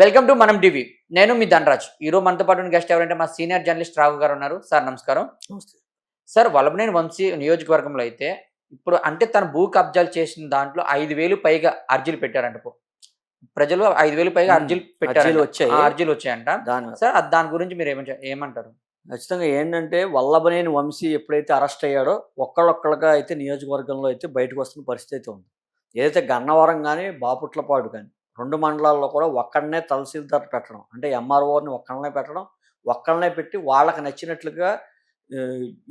Welcome to మనం TV. నేను మీ ధనరాజ్. ఈరోజు మనతో పాటు గెస్ట్ ఎవరంటే మా సీనియర్ జర్నలిస్ట్ రాఘు గారు ఉన్నారు. సార్ నమస్కారం. నమస్తే. సార్ వల్లభనేని వంశీ నియోజకవర్గంలో అయితే ఇప్పుడు అంటే తన భూ కబ్జాలు చేసిన దాంట్లో ఐదు వేలు పైగా అర్జీలు పెట్టారంట. ప్రజలు ఐదు వేలు పైగా. అర్జీలు పెట్టారు అర్జీలు వచ్చాయి. అర్జీలు వచ్చాయంట. దాని సార్ దాని గురించి మీరు ఏమంటారు ఏమంటారు? ఖచ్చితంగా ఏంటంటే వల్లభనేని వంశీ ఎప్పుడైతే అరెస్ట్ అయ్యాడో ఒక్కళ్ళొక్కళ్ళగా అయితే నియోజకవర్గంలో అయితే బయటకు వస్తున్న పరిస్థితి అయితే ఉంది. ఏదైతే గన్నవరం కానీ బాపుట్లపాడు కానీ రెండు మండలాల్లో కూడా ఒక్కడనే తహసీల్దార్ పెట్టడం. అంటే ఎంఆర్ఓని ఒక్కడనే పెట్టడం. ఒక్కడనే పెట్టి వాళ్ళకి నచ్చినట్లుగా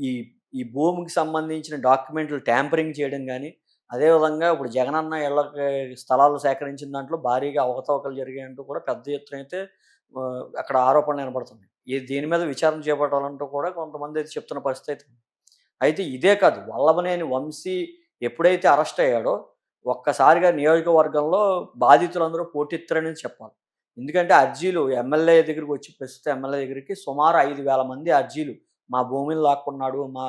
ఈ ఈ భూమికి సంబంధించిన డాక్యుమెంట్లు ట్యాంపరింగ్ చేయడం కానీ అదేవిధంగా ఇప్పుడు జగనన్న ఇళ్ళకి స్థలాలు సేకరించిన దాంట్లో భారీగా అవకతవకలు జరిగాయంటూ కూడా పెద్ద ఎత్తున అయితే అక్కడ ఆరోపణలు వినబడుతుంది ఈ దీని మీద విచారణ చేపట్టాలంటూ కూడా కొంతమంది అయితే చెప్తున్న పరిస్థితి అయితే అయితే ఇదే కాదు వల్లభనేని వంశీ ఎప్పుడైతే అరెస్ట్ అయ్యాడో ఒక్కసారిగా నియోజకవర్గంలో బాధితులందరూ పోటెత్తారని చెప్పాలి. ఎందుకంటే అర్జీలు ఎమ్మెల్యే దగ్గరికి వచ్చి ప్రస్తుత ఎమ్మెల్యే దగ్గరికి సుమారు ఐదు వేల మంది అర్జీలు మా భూమిని లాక్కున్నాడు మా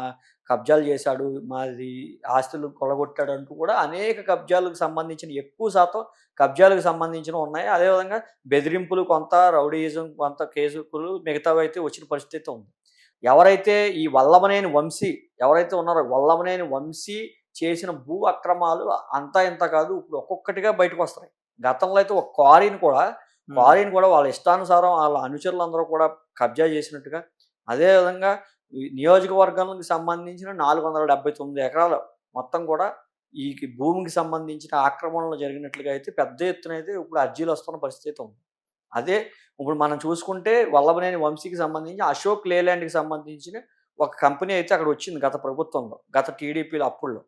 కబ్జాలు చేశాడు మాది ఆస్తులు కొలగొట్టాడు అంటూ కూడా అనేక కబ్జాలకు సంబంధించిన ఎక్కువ శాతం కబ్జాలకు సంబంధించిన ఉన్నాయి. అదేవిధంగా బెదిరింపులు కొంత రౌడీయిజం కొంత కేసులు మిగతావి అయితే వచ్చిన పరిస్థితి ఉంది. ఎవరైతే ఈ వల్లభనేని వంశీ ఎవరైతే ఉన్నారో వల్లభనేని వంశీ చేసిన భూ అక్రమాలు అంతా ఇంత కాదు. ఇప్పుడు ఒక్కొక్కటిగా బయటకు వస్తాయి గతంలో అయితే ఒక క్వారీని కూడా క్వారీని కూడా వాళ్ళ ఇష్టానుసారం వాళ్ళ అనుచరులందరూ కూడా కబ్జా చేసినట్టుగా అదేవిధంగా ఈ నియోజకవర్గానికి సంబంధించిన నాలుగు వందల డెబ్బై తొమ్మిది ఎకరాలు మొత్తం కూడా ఈ భూమికి సంబంధించిన ఆక్రమణలు జరిగినట్లుగా అయితే పెద్ద ఎత్తున అయితే ఇప్పుడు అర్జీలు వస్తున్న పరిస్థితి అయితే ఉంది. అదే ఇప్పుడు మనం చూసుకుంటే వల్లభనేని వంశీకి సంబంధించి అశోక్ లేలాండ్కి సంబంధించిన ఒక కంపెనీ అయితే అక్కడ వచ్చింది గత ప్రభుత్వంలో గత టీడీపీలో అప్పుల్లో.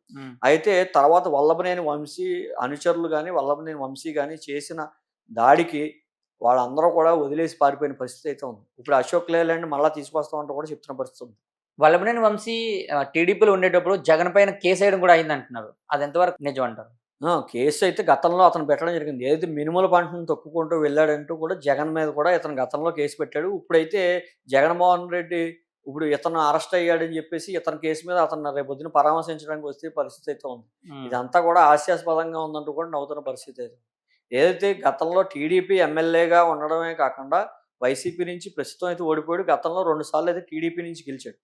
అయితే తర్వాత వల్లభనేని వంశీ అనుచరులు కానీ వల్లభనేని వంశీ కానీ చేసిన దాడికి వాళ్ళందరూ కూడా వదిలేసి పారిపోయిన పరిస్థితి అయితే ఉంది. ఇప్పుడు అశోక్ లేలాండ్ మళ్ళీ తీసుకొస్తామంటూ కూడా చెప్తున్న పరిస్థితి ఉంది. వల్లభనేని వంశీ టీడీపీలో ఉండేటప్పుడు జగన్ పైన కేసు వేయడం కూడా అయింది అంటున్నారు. అది ఎంతవరకు నిజం అంటారు? కేసు అయితే గతంలో అతను పెట్టడం జరిగింది. ఏదైతే మినిమల్ పంటను తొక్కుకుంటూ వెళ్ళాడంటూ కూడా జగన్ మీద కూడా ఇతను గతంలో కేసు పెట్టాడు. ఇప్పుడైతే జగన్మోహన్ రెడ్డి ఇప్పుడు ఇతను అరెస్ట్ అయ్యాడని చెప్పేసి ఇతని కేసు మీద అతను రేపు పొద్దున పరామర్శించడానికి వస్తే పరిస్థితి అయితే ఉంది. ఇదంతా కూడా హాస్యాస్పదంగా ఉందంటూ కూడా నవ్వుతున్న పరిస్థితి అయితే. ఏదైతే గతంలో టీడీపీ ఎమ్మెల్యేగా ఉండడమే కాకుండా వైసీపీ నుంచి ప్రస్తుతం అయితే ఓడిపోయాడు గతంలో రెండు సార్లు అయితే టీడీపీ నుంచి గెలిచాడు.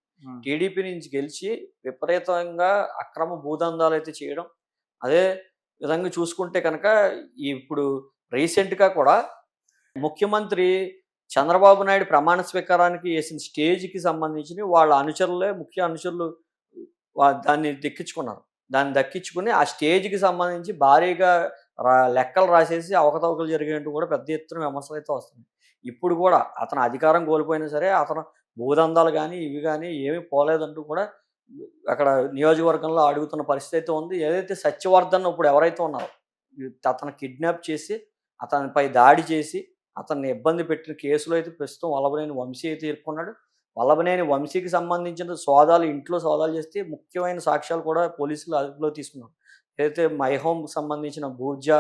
టీడీపీ నుంచి గెలిచి విపరీతంగా అక్రమ భూదందాలు అయితే చేయడం అదే విధంగా చూసుకుంటే కనుక ఇప్పుడు రీసెంట్గా కూడా ముఖ్యమంత్రి చంద్రబాబు నాయుడు ప్రమాణ స్వీకారానికి వేసిన స్టేజ్కి సంబంధించి వాళ్ళ అనుచరులే ముఖ్య అనుచరులు దాన్ని దక్కించుకున్నారు. దాన్ని దక్కించుకుని ఆ స్టేజ్కి సంబంధించి భారీగా రా లెక్కలు రాసేసి అవకతవకలు జరిగినట్టు కూడా పెద్ద ఎత్తున విమర్శలు అయితే వస్తున్నాయి. ఇప్పుడు కూడా అతను అధికారం కోల్పోయినా సరే అతను భూదందాలు కానీ ఇవి కానీ ఏమీ పోలేదంటూ కూడా అక్కడ నియోజకవర్గంలో అడుగుతున్న పరిస్థితి అయితే ఉంది. ఏదైతే సత్యవర్ధన్ ఇప్పుడు ఎవరైతే ఉన్నారో అతను కిడ్నాప్ చేసి అతనిపై దాడి చేసి అతన్ని ఇబ్బంది పెట్టిన కేసులో అయితే ప్రస్తుతం వల్లభనేని వంశీ అయితే ఇరుక్కున్నాడు. వల్లభనేని వంశీకి సంబంధించిన సోదాలు ఇంట్లో సోదాలు చేస్తే ముఖ్యమైన సాక్ష్యాలు కూడా పోలీసులు అదుపులో తీసుకున్నారు. ఏదైతే మై హోమ్కి సంబంధించిన భూజా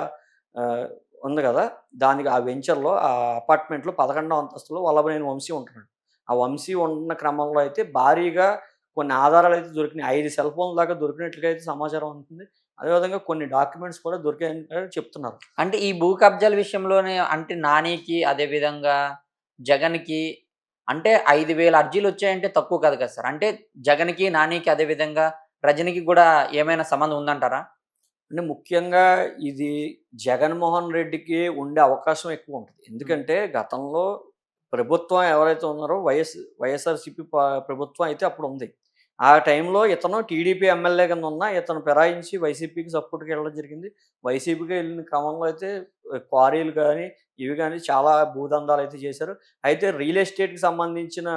ఉంది కదా దానికి ఆ వెంచర్లో ఆ అపార్ట్మెంట్లో పదకొండవ అంతస్తులో వల్లభనేని వంశీ ఉంటున్నాడు. ఆ వంశీ ఉన్న క్రమంలో అయితే భారీగా కొన్ని ఆధారాలు అయితే దొరికినాయి. ఐదు సెల్ ఫోన్ల దాకా దొరికినట్లుగా అయితే సమాచారం ఉంటుంది అదేవిధంగా కొన్ని డాక్యుమెంట్స్ కూడా దొరికాయని చెప్తున్నారు. అంటే ఈ భూ కబ్జాల విషయంలోనే అంటే నానికి అదే విధంగా జగన్కి అంటే ఐదు వేల అర్జీలు వచ్చాయంటే తక్కువ కాదు కదా సార్. అంటే జగన్కి నానికి అదే విధంగా రజనికి కూడా ఏమైనా సంబంధం ఉందంటారా? అంటే ముఖ్యంగా ఇది జగన్మోహన్ రెడ్డికి ఉండే అవకాశం ఎక్కువ ఉంటుంది. ఎందుకంటే గతంలో ప్రభుత్వం ఎవరైతే ఉన్నారో వైఎస్ వైఎస్ఆర్సీపీ ప్రభుత్వం అయితే అప్పుడు ఉంది. ఆ టైంలో ఇతను టీడీపీ ఎమ్మెల్యే కింద ఉన్న ఇతను ఫిరాయించి వైసీపీకి సపోర్ట్కి వెళ్ళడం జరిగింది. వైసీపీకి వెళ్ళిన క్రమంలో అయితే క్వారీలు కానీ ఇవి కానీ చాలా భూదందాలు అయితే చేశారు. అయితే రియల్ ఎస్టేట్కి సంబంధించిన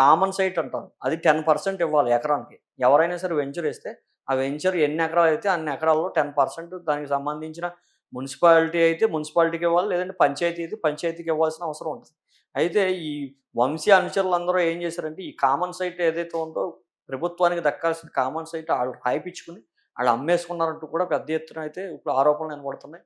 కామన్ సైట్ అంటారు. అది టెన్ పర్సెంట్ ఇవ్వాలి ఎకరానికి. ఎవరైనా సరే వెంచర్ వేస్తే ఆ వెంచర్ ఎన్ని ఎకరాలు అయితే అన్ని ఎకరాల్లో టెన్ పర్సెంట్ దానికి సంబంధించిన మున్సిపాలిటీ అయితే మున్సిపాలిటీకి ఇవ్వాలి లేదంటే పంచాయతీ అయితే పంచాయతీకి ఇవ్వాల్సిన అవసరం ఉంటుంది. అయితే ఈ వంశీ అనుచరులు అందరూ ఏం చేశారంటే ఈ కామన్ సైట్ ఏదైతే ఉందో ప్రభుత్వానికి దక్కాల్సిన కామన్ సైట్ వాళ్ళు రాయిపించుకుని వాళ్ళు అమ్మేసుకున్నారంటూ కూడా పెద్ద ఎత్తున అయితే ఇప్పుడు ఆరోపణలు వినబడుతున్నాయి.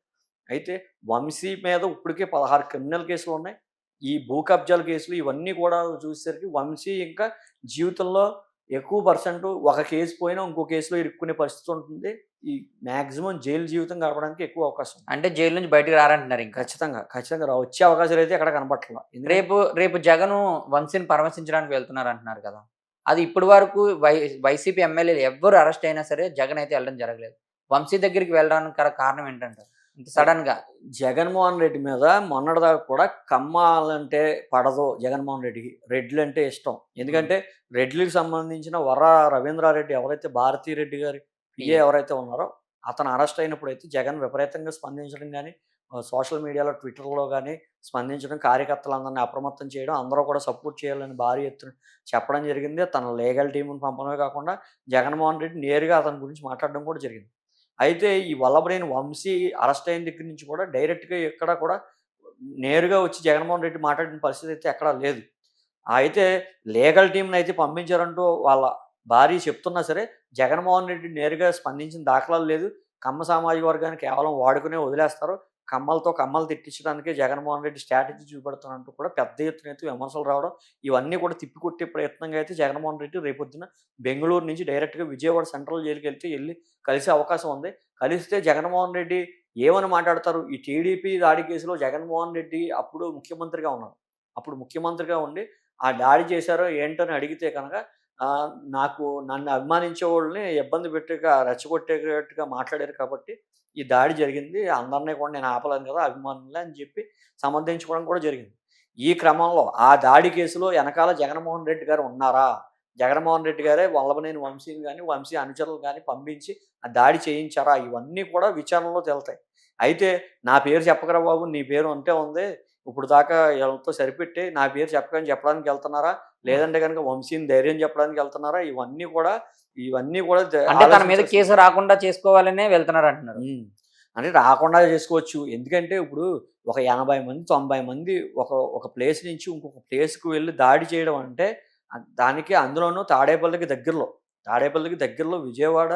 అయితే వంశీ మీద ఇప్పటికే పదహారు క్రిమినల్ కేసులు ఉన్నాయి. ఈ భూ కబ్జాల కేసులు ఇవన్నీ కూడా చూసేసరికి వంశీ ఇంకా జీవితంలో ఎక్కువ పర్సెంట్ ఒక కేసు పోయినా ఇంకో కేసులో ఇరుక్కునే పరిస్థితి ఉంటుంది. ఈ మాక్సిమం జైలు జీవితం గడపడానికి ఎక్కువ అవకాశం. అంటే జైలు నుంచి బయటకు రారంటున్నారు ఇంకా. ఖచ్చితంగా ఖచ్చితంగా రా- వచ్చే అవకాశాలు అయితే ఎక్కడ కనపట్ల రేపు రేపు జగన్ వంశీని పరామర్శించడానికి వెళ్తున్నారు అంటున్నారు కదా. అది ఇప్పటి వరకు వై వైసీపీ ఎమ్మెల్యేలు ఎవ్వరు అరెస్ట్ అయినా సరే జగన్ అయితే వెళ్ళడం జరగలేదు. వంశీ దగ్గరికి వెళ్ళడానికి కారణం ఏంటంటారు? ఇంత సడన్గా. జగన్మోహన్ రెడ్డి మీద మొన్నటిదాకా కూడా కమ్మాలంటే పడదు జగన్మోహన్ రెడ్డికి. రెడ్లు అంటే ఇష్టం. ఎందుకంటే రెడ్లకు సంబంధించిన వర రవీంద్రారెడ్డి ఎవరైతే భారతీ రెడ్డి గారి పిఏ ఎవరైతే ఉన్నారో అతను అరెస్ట్ అయినప్పుడు అయితే జగన్ విపరీతంగా స్పందించడం కానీ సోషల్ మీడియాలో ట్విట్టర్లో కానీ స్పందించడం కార్యకర్తలందరినీ అప్రమత్తం చేయడం అందరూ కూడా సపోర్ట్ చేయాలని భారీ ఎత్తున చెప్పడం జరిగింది. తన లీగల్ టీంను పంపడమే కాకుండా జగన్మోహన్ రెడ్డి నేరుగా అతని గురించి మాట్లాడడం కూడా జరిగింది. అయితే ఈ వల్లభనేని వంశీ అరెస్ట్ అయిన దగ్గర నుంచి కూడా డైరెక్ట్గా ఎక్కడ కూడా నేరుగా వచ్చి జగన్మోహన్ రెడ్డి మాట్లాడిన పరిస్థితి అయితే ఎక్కడా లేదు. అయితే లీగల్ టీంని అయితే పంపించారంటూ వాళ్ళ భార్య చెప్తున్నా సరే జగన్మోహన్ రెడ్డి నేరుగా స్పందించిన దాఖలాలు లేదు. కమ్మ సామాజిక వర్గాన్ని కేవలం వాడుకునే వదిలేస్తారు. కమ్మలతో కమ్మలు తిట్టించడానికే జగన్మోహన్ రెడ్డి స్ట్రాటజీ చూపెడుతున్నట్టు కూడా పెద్ద ఎత్తున అయితే విమర్శలు రావడం ఇవన్నీ కూడా తిప్పికొట్టే ప్రయత్నంగా అయితే జగన్మోహన్ రెడ్డి రేపొద్దున బెంగళూరు నుంచి డైరెక్ట్గా విజయవాడ సెంట్రల్ జైలుకి వెళ్తే వెళ్ళి కలిసే అవకాశం ఉంది. కలిస్తే జగన్మోహన్ రెడ్డి ఏమని మాట్లాడతారు? ఈ టీడీపీ దాడి కేసులో జగన్మోహన్ రెడ్డి అప్పుడు ముఖ్యమంత్రిగా ఉన్నారు. అప్పుడు ముఖ్యమంత్రిగా ఉండి ఆ దాడి చేశారో ఏంటని అడిగితే కనుక నాకు నన్ను అభిమానించే వాళ్ళని ఇబ్బంది పెట్టేగా రెచ్చగొట్టేటట్టుగా మాట్లాడారు కాబట్టి ఈ దాడి జరిగింది. అందరినీ కూడా నేను ఆపలేను కదా అభిమానులే అని చెప్పి సమర్థించుకోవడం కూడా జరిగింది. ఈ క్రమంలో ఆ దాడి కేసులో వెనకాల జగన్మోహన్ రెడ్డి గారు ఉన్నారా? జగన్మోహన్ రెడ్డి గారే వల్లభనేని వంశీని కానీ వంశీ అనుచరులు కానీ పంపించి ఆ దాడి చేయించారా? ఇవన్నీ కూడా విచారణలో తెలుతాయి. అయితే నా పేరు చెప్పకరా బాబు? నీ పేరు ఉంటే ఉంది. ఇప్పుడు దాకా వీళ్ళతో సరిపెట్టి నా పేరు చెప్పకని చెప్పడానికి వెళ్తున్నారా? లేదంటే కనుక వంశీని ధైర్యం చెప్పడానికి వెళ్తున్నారా? ఇవన్నీ కూడా ఇవన్నీ కూడా అంటే తన మీద కేసు రాకుండా చేసుకోవాలనే వెళ్తున్నారు అంటున్నారు. అంటే రాకుండా చేసుకోవచ్చు. ఎందుకంటే ఇప్పుడు ఒక ఎనభై మంది తొంభై మంది ఒక ఒక ప్లేస్ నుంచి ఇంకొక ప్లేస్కి వెళ్ళి దాడి చేయడం అంటే దానికి అందులోనూ తాడేపల్లికి దగ్గరలో తాడేపల్లికి దగ్గరలో విజయవాడ.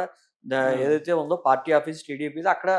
ఏదైతే ఉందో పార్టీ ఆఫీస్ టీడీపీ అక్కడ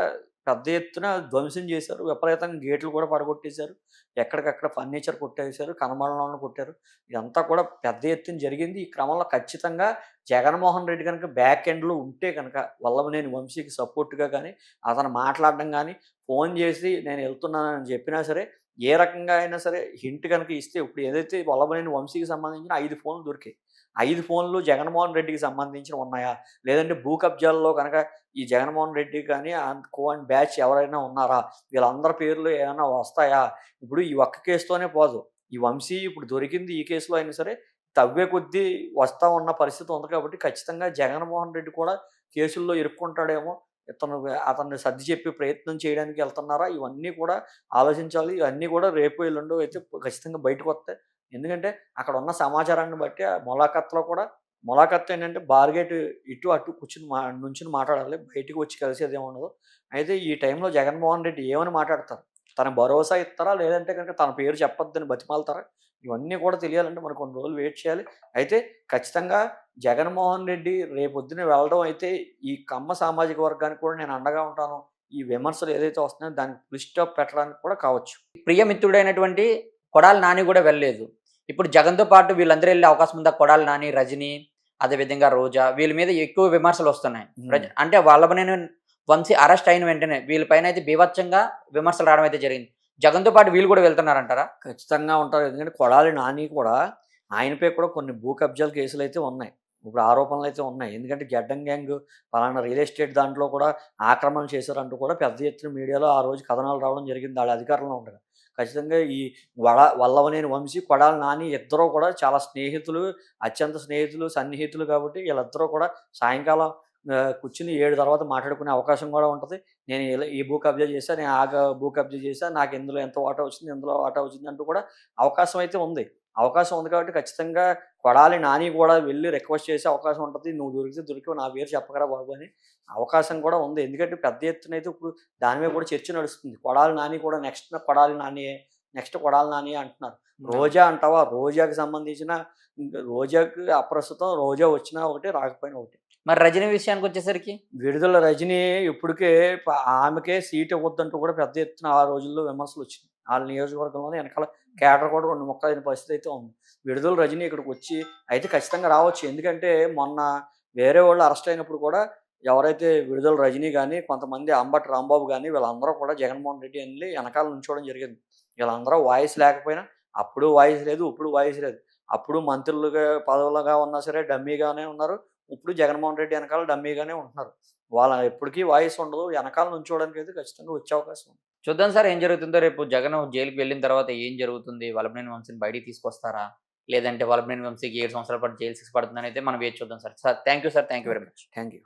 పెద్ద ఎత్తున ధ్వంసం చేశారు. విపరీతంగా గేట్లు కూడా పడగొట్టేశారు. ఎక్కడికక్కడ ఫర్నిచర్ కొట్టేశారు. కనమరణంలో కొట్టారు. ఇదంతా కూడా పెద్ద ఎత్తున జరిగింది. ఈ క్రమంలో ఖచ్చితంగా జగన్మోహన్ రెడ్డి కనుక బ్యాక్ ఎండ్లో ఉంటే కనుక వల్లభనేని వంశీకి సపోర్ట్గా కానీ అతను మాట్లాడడం కానీ ఫోన్ చేసి నేను వెళ్తున్నానని చెప్పినా సరే ఏ రకంగా అయినా సరే హింట్ కనుక ఇస్తే ఇప్పుడు ఏదైతే వల్లభనేని వంశీకి సంబంధించిన ఐదు ఫోన్లు దొరికాయి. ఐదు ఫోన్లు జగన్మోహన్ రెడ్డికి సంబంధించిన ఉన్నాయా? లేదంటే భూ కబ్జాల్లో కనుక ఈ జగన్మోహన్ రెడ్డి కానీ కో అండ్ బ్యాచ్ ఎవరైనా ఉన్నారా? వీళ్ళందరి పేర్లు ఏమైనా వస్తాయా? ఇప్పుడు ఈ ఒక్క కేసుతోనే పోదు. ఈ వంశీ ఇప్పుడు దొరికింది ఈ కేసులో అయినా సరే తవ్వే కొద్దీ వస్తా ఉన్న పరిస్థితి ఉంది కాబట్టి ఖచ్చితంగా జగన్మోహన్ రెడ్డి కూడా కేసుల్లో ఇరుక్కుంటాడేమో. ఇతను అతన్ని సర్ది చెప్పి ప్రయత్నం చేయడానికి వెళ్తున్నారా? ఇవన్నీ కూడా ఆలోచించాలి. ఇవన్నీ కూడా రేపు ఎల్లుండో అయితే ఖచ్చితంగా బయటకు వస్తాయి. ఎందుకంటే అక్కడ ఉన్న సమాచారాన్ని బట్టి ఆ కూడా మొలాఖత్ ఏంటంటే బార్గేట్ ఇటు అటు కూర్చుని మా నుంచుని మాట్లాడాలి బయటికి వచ్చి కలిసేది ఏముండదు అయితే ఈ టైంలో జగన్మోహన్ రెడ్డి ఏమని మాట్లాడతారు? తన భరోసా ఇస్తారా? లేదంటే కనుక తన పేరు చెప్పొద్దని బతిమాలతారా? ఇవన్నీ కూడా తెలియాలంటే మనం కొన్ని రోజులు వెయిట్ చేయాలి. అయితే ఖచ్చితంగా జగన్మోహన్ రెడ్డి రేపొద్దున వెళ్ళడం అయితే ఈ కమ్మ సామాజిక వర్గానికి కూడా నేను అండగా ఉంటాను. ఈ విమర్శలు ఏదైతే వస్తున్నాయో దానికి ఫుల్ స్టాప్ పెట్టడానికి కూడా కావచ్చు. ప్రియమిత్రుడైనటువంటి కొడాలి నాని కూడా వెళ్ళలేదు. ఇప్పుడు జగన్తో పాటు వీళ్ళందరూ వెళ్ళే అవకాశం ఉందా? కొడాలి నాని రజనీ అదేవిధంగా రోజా వీళ్ళ మీద ఎక్కువ విమర్శలు వస్తున్నాయి. అంటే వాళ్ళని వంశీ అరెస్ట్ అయిన వెంటనే వీళ్ళపైన అయితే బీభత్సంగా విమర్శలు రావడం అయితే జరిగింది. జగన్తో పాటు వీళ్ళు కూడా వెళ్తున్నారంటారా? ఖచ్చితంగా ఉంటారు. ఎందుకంటే కొడాలి నాని కూడా ఆయనపై కూడా కొన్ని భూ కబ్జాల కేసులు అయితే ఉన్నాయి. ఇప్పుడు ఆరోపణలు అయితే ఉన్నాయి. ఎందుకంటే గడ్డం గ్యాంగ్ పలానా రియల్ ఎస్టేట్ దాంట్లో కూడా ఆక్రమణ చేశారంటూ కూడా పెద్ద ఎత్తున మీడియాలో ఆ రోజు కథనాలు రావడం జరిగింది. వాళ్ళ అధికారంలో ఉండగా. ఖచ్చితంగా ఈ వడ వల్లవనేని వంశీ కొడాల నాని ఇద్దరూ కూడా చాలా స్నేహితులు అత్యంత స్నేహితులు సన్నిహితులు కాబట్టి వీళ్ళిద్దరూ కూడా సాయంకాలం కూర్చుని ఏడు తర్వాత మాట్లాడుకునే అవకాశం కూడా ఉంటుంది. నేను ఇలా ఈ భూ కబ్జా చేశా నేను ఆ భూ కబ్జా చేశా నాకు ఇందులో ఎంత వాటా వచ్చింది ఇందులో వాటా వచ్చింది అంటూ కూడా అవకాశం అయితే ఉంది. అవకాశం ఉంది కాబట్టి ఖచ్చితంగా కొడాలి నాని కూడా వెళ్ళి రిక్వెస్ట్ చేసే అవకాశం ఉంటుంది. నువ్వు దొరికితే దొరికివు నా పేరు చెప్పకరా బాబు అని అవకాశం కూడా ఉంది. ఎందుకంటే పెద్ద ఎత్తున అయితే ఇప్పుడు దాని మీద కూడా చర్చ నడుస్తుంది. కొడాలి నాని కూడా నెక్స్ట్ కొడాలి నాని నెక్స్ట్ కొడాలి నాని అంటున్నారు. రోజా అంటావా? రోజాకి సంబంధించిన రోజాకి అప్రస్తుతం రోజా వచ్చినా ఒకటి రాకపోయినా ఒకటి. మరి రజనీ విషయానికి వచ్చేసరికి? విడుదల రజనీ ఇప్పటికే ఆమెకే సీట్ ఇవ్వద్దంటూ కూడా పెద్ద ఎత్తున ఆ రోజుల్లో విమర్శలు వచ్చినాయి. వాళ్ళ నియోజకవర్గంలోనే వెనకాల కేటర్ కూడా రెండు మొక్కలు అయిన పరిస్థితి అయితే ఉంది. విడుదల రజనీ ఇక్కడికి వచ్చి అయితే ఖచ్చితంగా రావచ్చు. ఎందుకంటే మొన్న వేరే వాళ్ళు అరెస్ట్ అయినప్పుడు కూడా ఎవరైతే విడుదల రజనీ కానీ కొంతమంది అంబటి రాంబాబు కానీ వీళ్ళందరూ కూడా జగన్మోహన్ రెడ్డి వెళ్ళి వెనకాల నుంచోవడం జరిగింది. వీళ్ళందరూ వాయిస్ లేకపోయినా అప్పుడు వాయిస్ లేదు ఇప్పుడు వాయిస్ లేదు. అప్పుడు మంత్రులుగా పదవులుగా ఉన్నా సరే డమ్మీగానే ఉన్నారు. ఇప్పుడు జగన్మోహన్ రెడ్డి వెనకాల డమ్మీగానే ఉంటున్నారు. వాళ్ళ ఎప్పటికీ వాయిస్ ఉండదు వెనకాల నుంచోవడానికి అయితే ఖచ్చితంగా వచ్చే అవకాశం ఉంది. చూద్దాం సార్ ఏం జరుగుతుందో రేపు జగన్ జైలుకి వెళ్ళిన తర్వాత ఏం జరుగుతుంది? వలభనేని వంశీని బయటికి తీసుకొస్తారా? లేదంటే వలభనేని వంశీకి ఏడు సంవత్సరాల పాటు జైలు శిక్ష పడుతుందని అయితే మనం వేచి చూద్దాం sir. Sir thank you sir thank you very much thank you